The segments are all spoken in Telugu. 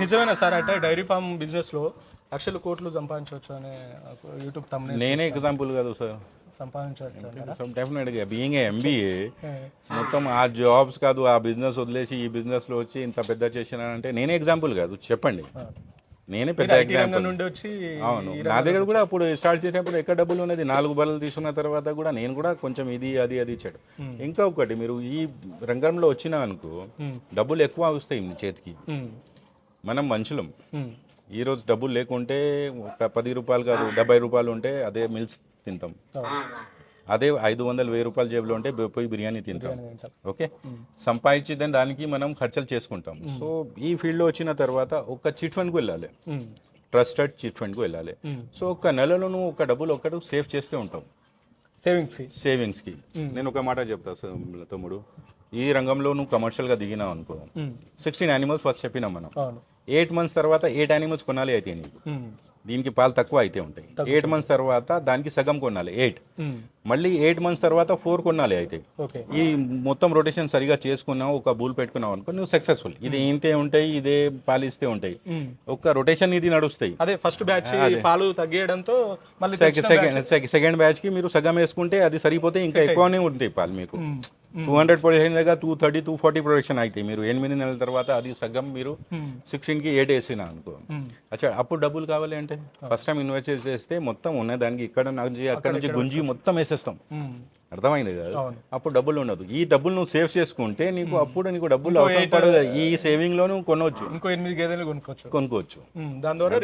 నిజమేనా సార్? అంటే డైరీ ఫార్మ్ బిజినెస్లో లక్షల కోట్లు సంపాదించవచ్చు అనే యూట్యూబ్ తమ్ముని నేనే ఎగ్జాంపుల్ కాదు సార్. సంపాదించవచ్చు బీయింగ్ ఎంబీఏ మొత్తం ఆ జాబ్స్ కాదు ఆ బిజినెస్ వదిలేసి ఈ బిజినెస్లో వచ్చి ఇంత పెద్ద చేసినానంటే నేనే ఎగ్జాంపుల్ కాదు. చెప్పండి. నేనే పెద్ద ఎగ్జాంపుల్ నుండి వచ్చి అవును. నా దగ్గర కూడా అప్పుడు స్టార్ట్ చేసేటప్పుడు ఎక్కడ డబ్బులు ఉన్నది నాలుగు బర్రెలు తీసుకున్న తర్వాత కూడా నేను కూడా కొంచెం ఇది అది అది ఇచ్చాడు. ఇంకా ఒకటి మీరు ఈ రంగంలో వచ్చినా అనుకో డబ్బులు ఎక్కువ వస్తాయి మీ చేతికి. మనం మనుషులం. ఉమ్, ఈ రోజు డబ్బులు లేకుంటే ఒక పది రూపాయలు కాదు డెబ్బై రూపాయలు ఉంటే అదే మిల్స్ తింటాం. అదే ఐదు వందలు వెయ్యి రూపాయలు జేబులో ఉంటే పోయి బిర్యానీ తింటాం. ఓకే? సంపాదించి దానికి మనం ఖర్చులు చేసుకుంటాం. సో ఈ ఫీల్డ్లో వచ్చిన తర్వాత ఒక చిట్ ఫండ్కి వెళ్ళాలి. ట్రస్టెడ్ చిట్ ఫండ్కి వెళ్ళాలి. సో ఒక నెలలో నువ్వు ఒక డబ్బులు ఒక్కటి సేవ్ చేస్తూ ఉంటావు సేవింగ్స్ సేవింగ్స్కి. నేను ఒక మాట చెప్తా సార్ తమ్ముడు. ఈ రంగంలో నువ్వు కమర్షియల్గా దిగినావు అనుకో. సిక్స్టీన్ యానిమల్స్ ఫస్ట్ చెప్పినాం మనం. ఎయిట్ మంత్స్ తర్వాత ఎయిట్ యానిమల్స్ కొనాలి అయితే నీకు. దీనికి పాలు తక్కువ అయితే ఉంటాయి. ఎయిట్ మంత్స్ తర్వాత దానికి సగం కొనాలి ఎయిట్ మళ్ళీ ఎయిట్ మంత్స్ తర్వాత ఫోర్ కొనాలి అయితే. ఈ మొత్తం రొటేషన్ సరిగా చేసుకున్నావు ఒక బూల్ పెట్టుకున్నావు అనుకో నువ్వు సక్సెస్ఫుల్ ఇది ఇంతే ఉంటాయి ఇదే పాలిస్తే ఉంటాయి. ఉమ్. ఒక రొటేషన్ ఇది నడుస్తాయి. అదే ఫస్ట్ బ్యాచ్ పాలు తగ్గేయడంతో మళ్ళీ సెకండ్ సెకండ్ బ్యాచ్కి మీరు సగం వేసుకుంటే అది సరిపోతే ఇంకా ఎక్కువనే ఉంటాయి పాలు మీకు. టూ హండ్రెడ్ ప్రొడక్షన్ దగ్గర two thirty two forty production అవుతాయి మీరు ఎనిమిది నెలల తర్వాత అది సగం మీరు సిక్స్టీన్కి ఎయిట్ వేసిన అనుకో. అచ్చా అప్పుడు డబ్బులు కావాలి అంటే? ఫస్ట్ టైం ఇన్వెస్ట్ చేస్తే మొత్తం ఉన్న దానికి ఇక్కడ నుంచి అక్కడ నుంచి గుంజి మొత్తం వేసేస్తాం. అర్థమైంది కదా. అప్పుడు డబ్బులు ఉండదు. ఈ డబ్బులు నువ్వు సేవ్ చేసుకుంటే నీకు అప్పుడు నీకు డబ్బులు అవసరం పడదు. ఈ సేవింగ్లో నువ్వు కొనవచ్చు. ఇంకో ఎనిమిది గేదెలు కొనుక్కోవచ్చు. కొనుక్కోవచ్చు. దాని ద్వారా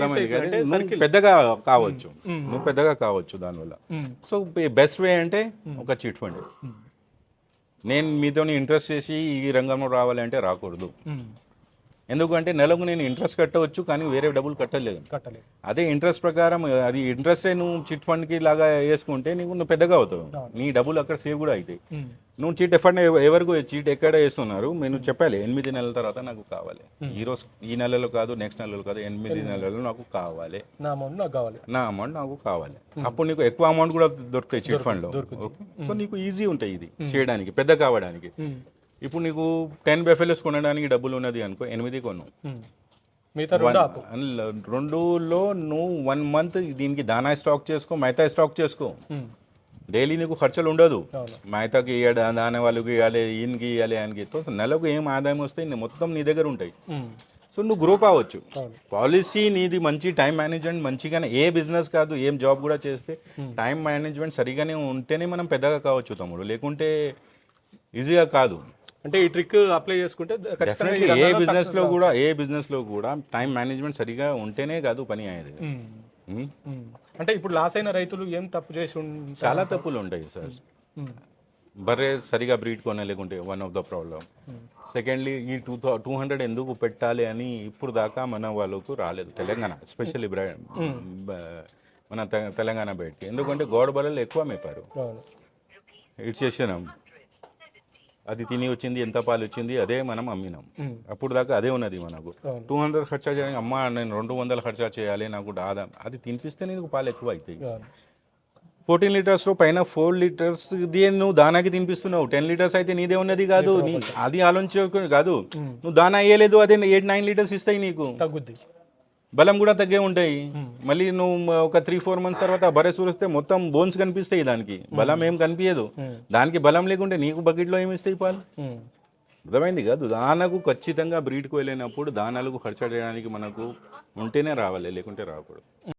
పెద్దగా కావచ్చు. నువ్వు పెద్దగా కావచ్చు దానివల్ల. సో బెస్ట్ వే అంటే ఒక చిట్ ఫండ్. నేను మీతో ఇంట్రెస్ట్ చేసి ఈ రంగంలో రావాలంటే రాకూడదు. ఎందుకంటే నెలకు నేను ఇంట్రెస్ట్ కట్టవచ్చు కానీ వేరే డబ్బులు కట్టలేదు. కట్టలేదు. అదే ఇంట్రెస్ట్ ప్రకారం అది ఇంట్రెస్టే నువ్వు చిట్ ఫండ్కి లాగా వేసుకుంటే నీకు నువ్వు పెద్దగా అవుతావు. నీ డబ్బులు అక్కడ సేవ్ కూడా అవుతాయి ఉమ్, నువ్వు చీట్ ఫండ్ ఎవరికి చీట్ ఎక్కడ వేస్తున్నారు? నేను చెప్పాలి ఎనిమిది నెలల తర్వాత నాకు కావాలి. ఈ రోజు ఈ నెలలో కాదు నెక్స్ట్ నెలలో కాదు ఎనిమిది నెలలు నాకు కావాలి. నా అమౌంట్ నాకు కావాలి. నా అమౌంట్ నాకు కావాలి. అప్పుడు నీకు ఎక్కువ అమౌంట్ కూడా దొరుకుతాయి చీట్ ఫండ్లో సో నీకు ఈజీ ఉంటాయి ఇది చేయడానికి పెద్ద కావడానికి. ఇప్పుడు నీకు టెన్ బెఫెలెస్ కొనడానికి డబ్బులు ఉన్నది అనుకో ఎనిమిది కొను. రెండులో నువ్వు వన్ మంత్ దీనికి దానా స్టాక్ చేసుకో మైతా స్టాక్ చేసుకో. డైలీ నీకు ఖర్చులు ఉండదు. మైతాకి ఇవ్వాలి దాని వాళ్ళకి ఇవ్వాలి ఈయనకి ఇవ్వాలి ఆయనకి నెలకు ఏం ఆదాయం వస్తే నీ మొత్తం నీ దగ్గర ఉంటాయి. సో నువ్వు గ్రో కావచ్చు అవును. పాలసీ నీది మంచి టైం మేనేజ్మెంట్ మంచిగానే ఏ బిజినెస్ కాదు ఏం జాబ్ కూడా చేస్తే టైం మేనేజ్మెంట్ సరిగానే ఉంటేనే మనం పెద్దగా కావచ్చు తమ్ముడు. లేకుంటే ఈజీగా కాదు. అంటే ఈ ట్రిక్ అప్లై చేసుకుంటే ఖచ్చితంగా ఏ బిజినెస్లో కూడా ఏ బిజినెస్లో కూడా టైం మేనేజ్మెంట్ సరిగా ఉంటేనే కాదు పని అయ్యేది. అంటే ఇప్పుడు లాస్ అయిన రైతులు ఏం తప్పు చేసి? చాలా తప్పులు ఉంటాయి సార్. బర్రె సరిగా breed కొనలేకుంటే one of the problem secondly ఈ టూ టూ హండ్రెడ్ ఎందుకు పెట్టాలి అని ఇప్పుడు దాకా మన వాళ్ళకు రాలేదు తెలంగాణ ఎస్పెషల్లీ మన తెలంగాణ బయటికి. ఎందుకంటే గోడ బర్రెలు ఎక్కువ మేపారు. ఇట్స్ చేసినాం అది తిని వచ్చింది ఎంత పాలు వచ్చింది అదే మనం అమ్మినాం. అప్పుడు దాకా అదే ఉన్నది మనకు. టూ హండ్రెడ్ ఖర్చా చేయాలి అమ్మ నేను రెండు వందలు ఖర్చా చేయాలి నాకు ఆదాయం అది తినిపిస్తే నీకు పాలు ఎక్కువ అవుతాయి. ఫోర్టీన్ లీటర్స్ పైన ఫోర్ లీటర్స్ నువ్వు దానాకి తినిపిస్తున్నావు. టెన్ లీటర్స్ అయితే నీదే ఉన్నది కాదు. నీ అది ఆలోచించ కాదు. నువ్వు దానా అయ్యలేదు అదే ఎయిట్ నైన్ లీటర్స్ ఇస్తాయి నీకు. తగ్గుద్ది. బలం కూడా తగ్గే ఉంటాయి. మళ్ళీ నువ్వు ఒక త్రీ ఫోర్ మంత్స్ తర్వాత బరే వస్తే మొత్తం బోన్స్ కనిపిస్తాయి దానికి. బలం ఏం కనిపించదు దానికి బలం లేకుంటే నీకు బకెట్లో ఏమి ఇస్తాయి పాలు? అర్థమైంది కాదు? దానకు ఖచ్చితంగా బ్రీడ్కి వెళ్ళినప్పుడు దానాలకు ఖర్చు చేయడానికి మనకు ఉంటేనే రావాలి లేకుంటే రాకూడదు.